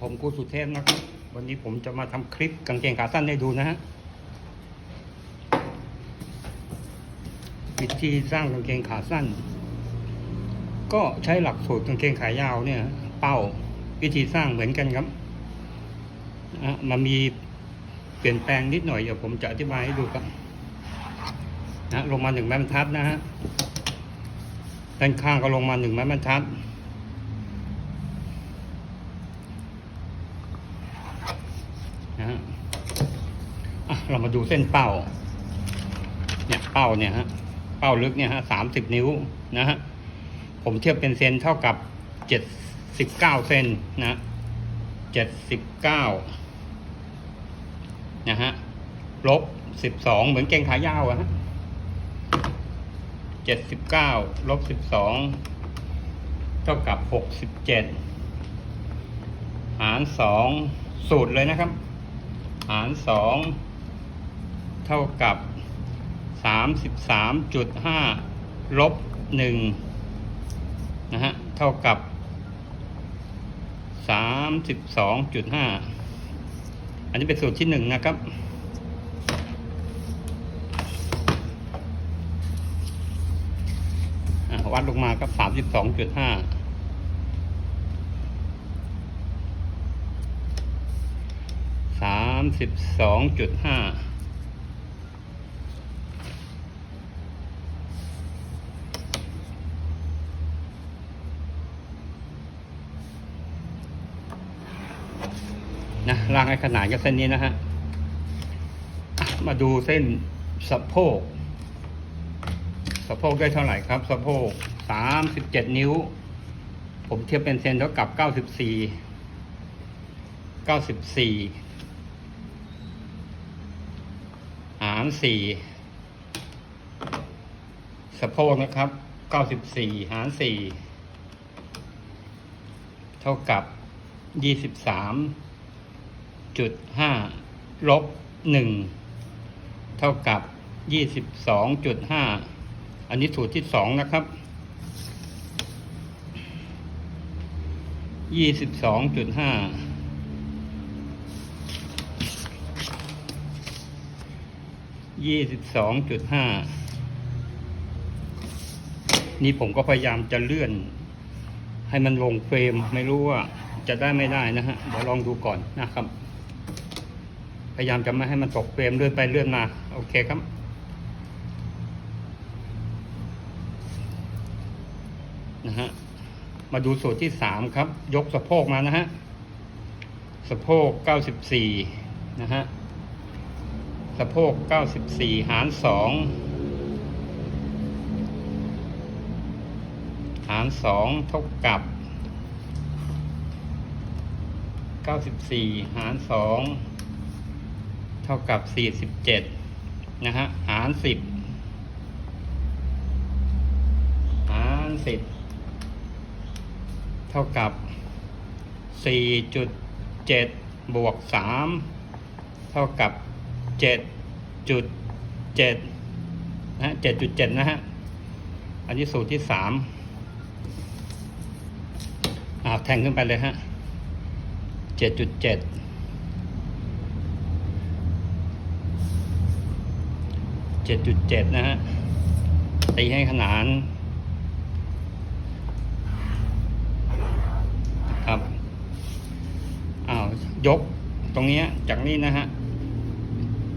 ผมกูสุเทพนะครับ วันนี้ผมจะมาทำคลิปกางเกงขาสั้นให้ดูนะฮะวิธีสร้างกางเกงขาสั้น ก็ใช้หลักสูตรกางเกงขายาวเนี่ย เป้าวิธีสร้างเหมือนกันครับมันมีเปลี่ยนแปลงนิดหน่อยเดี๋ยวผมจะอธิบายให้ดูครับนะลงมาหนึ่งไม้บรรทัดนะฮะด้านข้างก็ลงมาหนึ่งไม้บรรทัด นะฮะอะ เรามาดูเส้นเป้า เนี่ยเป้าเนี่ยฮะ เป้าลึกเนี่ยฮะสามสิบนิ้วนะฮะ ผมเทียบเป็นเซนเท่ากับเจ็ดสิบเก้าเซนนะเจ็ดสิบเก้านะฮะ ลบสิบสองเหมือนเกงขายาวอะฮะเจ็ดสิบเก้าลบสิบสองเท่ากับหกสิบเจ็ดหารสองสูตรเลยนะครับ หารสอง เท่ากับสามสิบสามจุดห้าลบหนึ่งนะฮะ เท่ากับสามสิบสองจุดห้าอันนี้เป็นสูตรที่หนึ่งนะครับวัดลงมาครับสามสิบสองจุดห้าสามสิบสองจุดห้า นะล่างให้ขนาดกับเส้นนี้นะฮะอะมาดูเส้นสะโพกสะโพกได้เท่าไหร่ครับ สะโพกสามสิบเจ็ดนิ้ว ผมเทียบเป็นเซนเท่ากับเก้าสิบสี่เก้าสิบสี่หารสี่สะโพกนะครับเก้าสิบสี่หารสี่เท่ากับยี่สิบสาม จุดห้าลบหนึ่งเท่ากับยี่สิบสองจุดห้าอันนี้สูตรที่สองนะครับยี่สิบสองจุดห้ายี่สิบสองจุดห้านี่ผมก็พยายามจะเลื่อน ให้มันลงเฟรมไม่รู้ว่าจะได้ไม่ได้นะฮะ เดี๋ยวลองดูก่อนนะครับ พยายามจะไม่ให้มันตกเฟรมเลื่อนไปเลื่อนมา โอเคครับ นะฮะ มาดูสูตรที่สามครับ ยกสะโพกมานะฮะ สะโพกเก้าสิบสี่นะฮะ สะโพกเก้าสิบสี่หารสองหารสองเท่ากับเก้าสิบสี่หารสอง เท่ากับสี่สิบเจ็ดนะฮะ หารสิบหารสิบเท่ากับสี่จุดเจ็ดบวกสามเท่ากับเจ็ดจุดเจ็ดนะฮะเจ็ดจุดเจ็ดนะฮะ อันนี้สูตรที่สามอ้าวแทงขึ้นไปเลยฮะเจ็ดจุดเจ็ดจุดเจ็ดนะฮะ ตีให้ขนานครับอ้าวยกตรงนี้จากนี้นะฮะ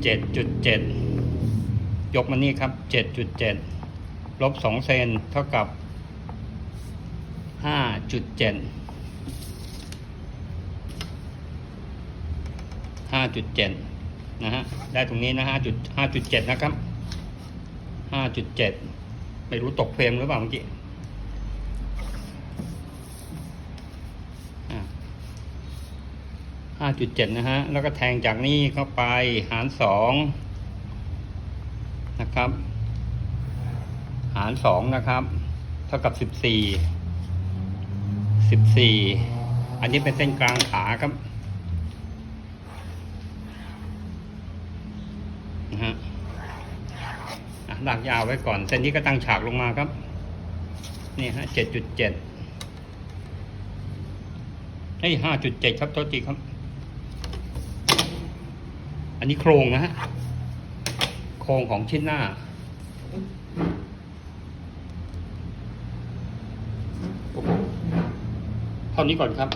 เจ็ดจุดเจ็ดยกมานี่ครับเจ็ดจุดเจ็ดลบสองเซนเท่ากับห้าจุดเจ็ดห้าจุดเจ็ดนะฮะ ได้ตรงนี้นะห้าจุดห้าจุดเจ็ดนะครับ ห้าจุดเจ็ดไม่รู้ตกเฟรมหรือเปล่าเมื่อกี้ห้าจุดเจ็ดนะฮะ แล้วก็แทงจากนี้เข้าไปหารสองนะครับ หารสองนะครับ เท่ากับสิบสี่สิบสี่อันนี้เป็นเส้นกลางขาครับนะฮะอะ ลากยาวไว้ก่อนเส้นนี้ก็ตั้งฉากลงมาครับ นี่ฮะเจ็ดจุดเจ็ดไอ้ห้าจุดเจ็ดครับโทษทีครับ อันนี้โครงนะฮะ โครงของชิ้นหน้า เท่านี้ก่อนครับ